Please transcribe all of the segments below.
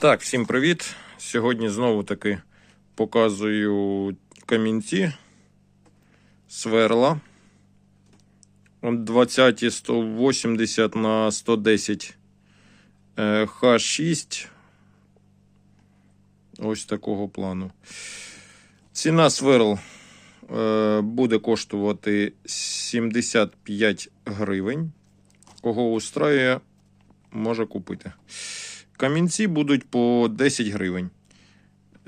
Так, всім привіт. Сьогодні знову таки показую камінці сверла. От 20 180 на 110 е, Х6. Ось такого плану. Ціна сверл е, буде коштувати 75 гривень. Кого устраює, може купити. Камінці будуть по 10 гривень.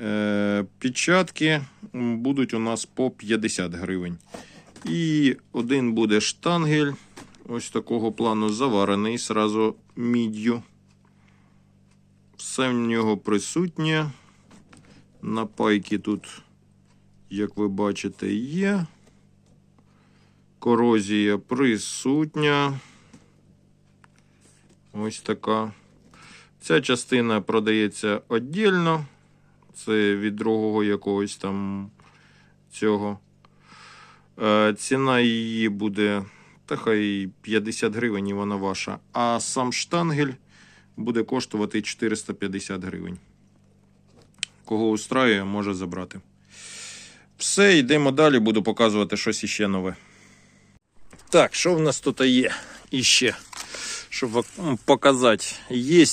Е, Печатки будуть у нас по 50 гривень. І один буде штангель. Ось такого плану заварений зразу міддю. Все в нього присутнє. Напайки тут, як ви бачите, є. Корозія присутня. Ось така. Ця частина продається віддільно. Це від другого якогось там цього. Е, ціна її буде та хай 50 гривень, і вона ваша. А сам штангель буде коштувати 450 гривень. Кого устраює, може забрати. Все, йдемо далі, буду показувати щось іще нове. Так, що в нас тут є іще? Вам показати. Є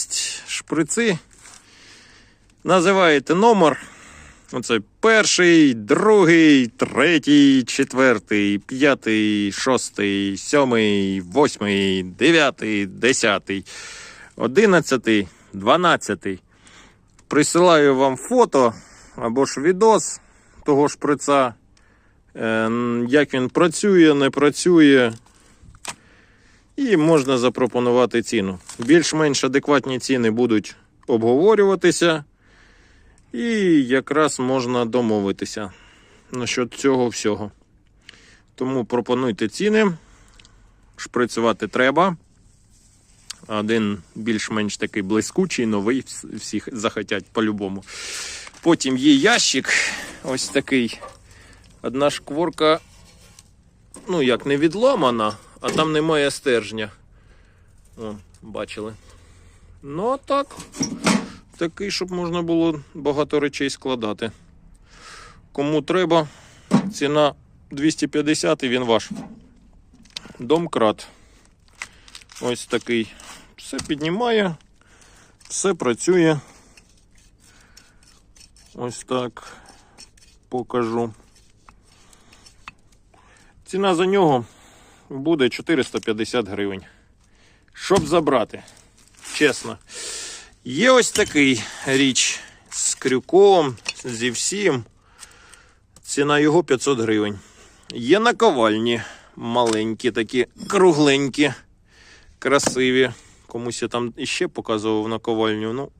шприци. Називаєте номер. Оце перший, другий, третій, четвертий, п'ятий, шостий, сьомий, восьмий, дев'ятий, десятий, одинадцятий, дванадцятий. Присилаю вам фото або ж відос того шприца, е, як він працює, не працює. І можна запропонувати ціну. Більш-менш адекватні ціни будуть обговорюватися. І якраз можна домовитися насчет цього всього. Тому пропонуйте ціни. Шприцювати треба. Один більш-менш такий блискучий, новий, всіх захотять по-любому. Потім є ящик, ось такий. Одна шкворка, ну як не відломана, а там немає стержня. О, бачили. Ну, а так. Такий, щоб можна було багато речей складати. Кому треба, ціна 250 і він ваш. Домкрат. Ось такий. Все піднімає, все працює. Ось так покажу. Ціна за нього буде 450 гривень. Щоб забрати, чесно. Є ось такий річ з крюком, зі всім. Ціна його 500 гривень. Є наковальні маленькі, такі кругленькі, красиві. Комусь я там іще показував наковальню. Ну,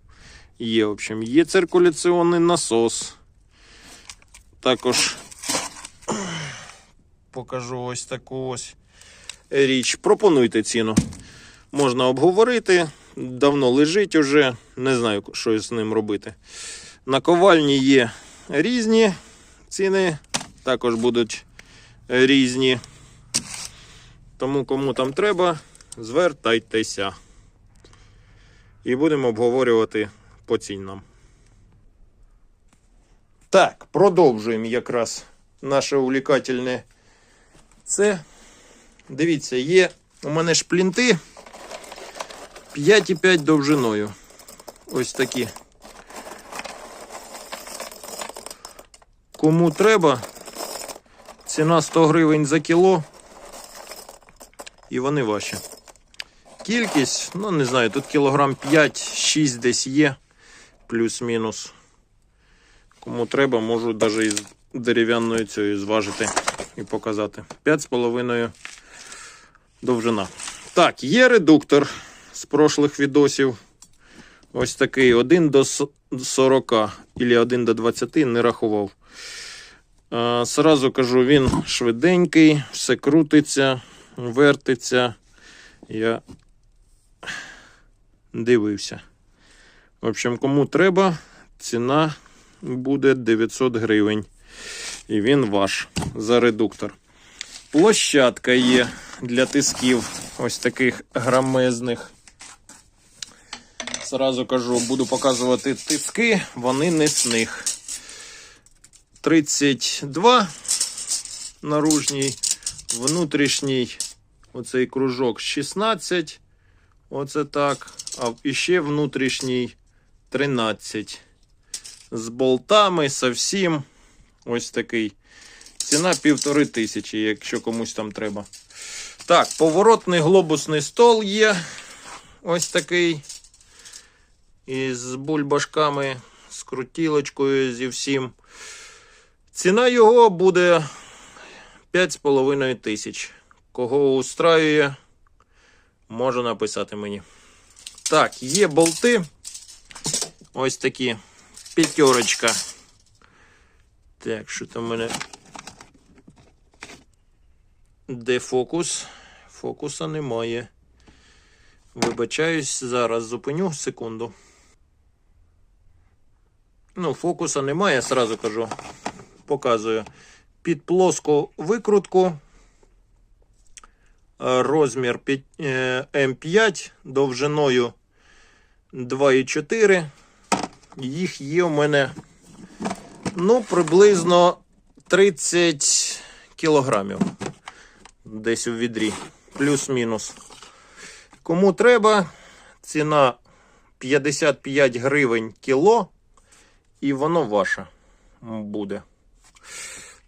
є, в общем, є циркуляційний насос. Також покажу ось таку ось річ. Пропонуйте ціну. Можна обговорити. Давно лежить уже, не знаю, що з ним робити. На ковальні є різні ціни, також будуть різні. Тому кому там треба, звертайтеся. І будемо обговорювати по цінам. Так, продовжуємо якраз наше увлікательне. Це. Дивіться, є у мене шплінти. 5,5 довжиною. Ось такі. Кому треба, ціна 100 гривень за кіло. І вони ваші. Кількість, ну не знаю, тут кілограм 5-6 десь є, плюс-мінус. Кому треба, можу навіть із дерев'яною цією зважити і показати. 5,5 довжина. Так, є редуктор з прошлих відосів. Ось такий 1 до 40 або 1 до 20 не рахував. А, Сразу кажу, він швиденький, все крутиться, вертиться. Я дивився. В общем, кому треба, ціна буде 900 гривень. І він ваш за редуктор. Площадка є для тисків ось таких грамезних. Зразу кажу, буду показувати тиски, вони не з них. 32 наружній, внутрішній оцей кружок 16. Оце так. А іще внутрішній 13. З болтами, со всім. Ось такий. Ціна півтори тисячі, якщо комусь там треба. Так, поворотний глобусний стол є. Ось такий. Із бульбашками, з крутілочкою, зі всім. Ціна його буде 5,5 тисяч. Кого устраює, може написати мені. Так, є болти. Ось такі. П'ятерочка. Так, що там у мене. Де фокус? Фокуса немає. Вибачаюсь, зараз зупиню секунду. Ну, фокуса немає, сразу кажу. Показую. Під плоску викрутку. Розмір е, М5 довжиною 2,4. Їх є у мене ну, приблизно 30 кілограмів. Десь у відрі. Плюс-мінус. Кому треба, ціна 55 гривень кіло, і воно ваше буде.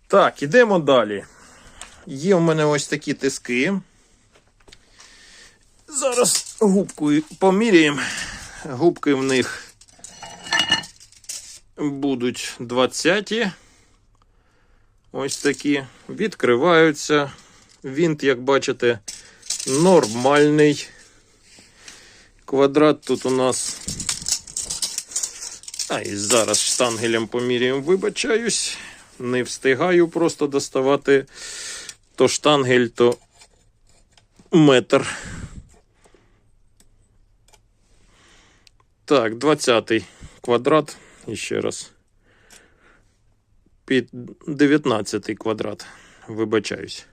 Так, ідемо далі. Є в мене ось такі тиски. Зараз губкою поміряємо. Губки в них будуть 20. Ось такі. Відкриваються. Вінт, як бачите, нормальний. Квадрат тут у нас. А, і зараз штангелем поміряємо, вибачаюсь. Не встигаю просто доставати то штангель, то метр. Так, 20 квадрат. І ще раз. Під 19 квадрат. Вибачаюсь.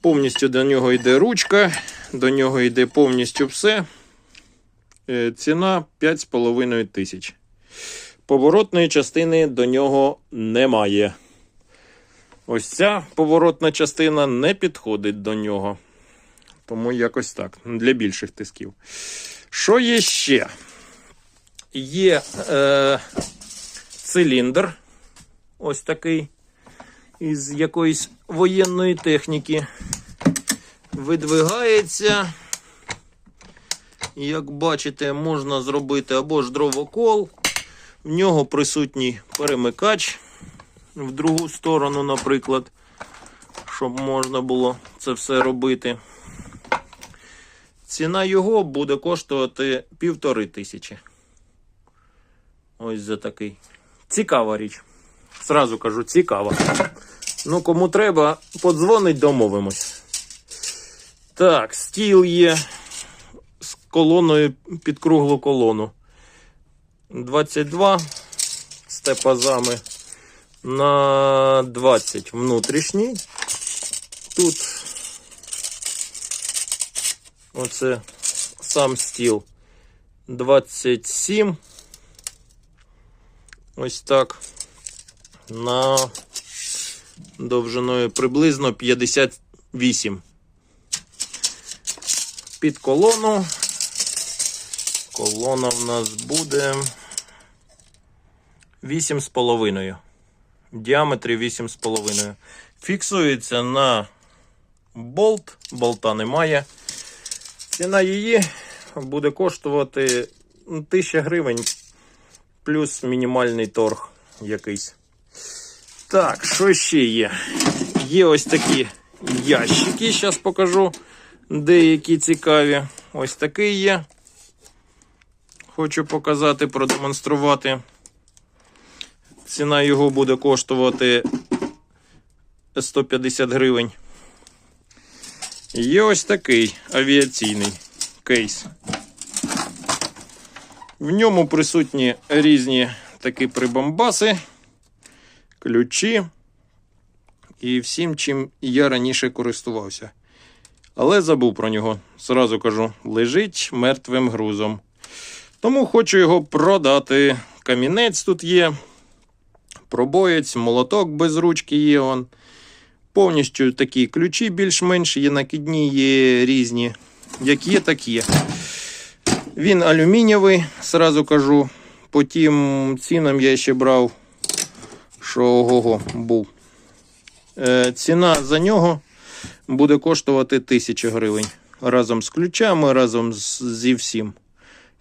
Повністю до нього йде ручка, до нього йде повністю все. Е, Ціна 5,5 тисяч. Поворотної частини до нього немає. Ось ця поворотна частина не підходить до нього. Тому якось так. Для більших тисків. Що є ще? Є е, циліндр. Ось такий. Із якоїсь воєнної техніки. Видвигається. Як бачите, можна зробити або ж дровокол. В нього присутній перемикач в другу сторону, наприклад, щоб можна було це все робити. Ціна його буде коштувати півтори тисячі. Ось за такий. Цікава річ. Зразу кажу, цікава. Ну, кому треба, подзвонить, домовимось. Так, стіл є з колоною під круглу колону. 22 з тепазами на 20 внутрішній. Тут оце сам стіл 27. Ось так. На довжиною приблизно 58. Під колону. Колона в нас буде 8,5. В діаметрі 8,5. Фіксується на болт, болта немає. Ціна її буде коштувати ну, 1000 гривень плюс мінімальний торг якийсь. Так, що ще є? Є ось такі ящики, зараз покажу. Деякі цікаві. Ось такий є. Хочу показати, продемонструвати. Ціна його буде коштувати 150 гривень. Є ось такий авіаційний кейс. В ньому присутні різні такі прибамбаси, ключі і всім, чим я раніше користувався. Але забув про нього. Зразу кажу, лежить мертвим грузом. Тому хочу його продати. Камінець тут є, пробоєць, молоток без ручки є. Он. Повністю такі ключі більш-менш є накидні, є різні. Як є, так є. Він алюмінієвий, сразу кажу. По тим цінам я ще брав, що ого був. Е, ціна за нього буде коштувати 1000 гривень. Разом з ключами, разом зі всім.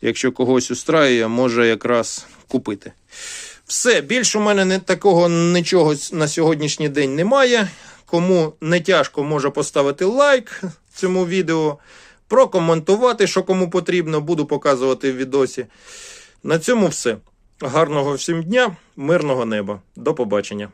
Якщо когось устраює, може якраз купити. Все, більше у мене не, такого нічого на сьогоднішній день немає. Кому не тяжко, може поставити лайк цьому відео, прокоментувати, що кому потрібно, буду показувати в відосі. На цьому все. Гарного всім дня, мирного неба. До побачення.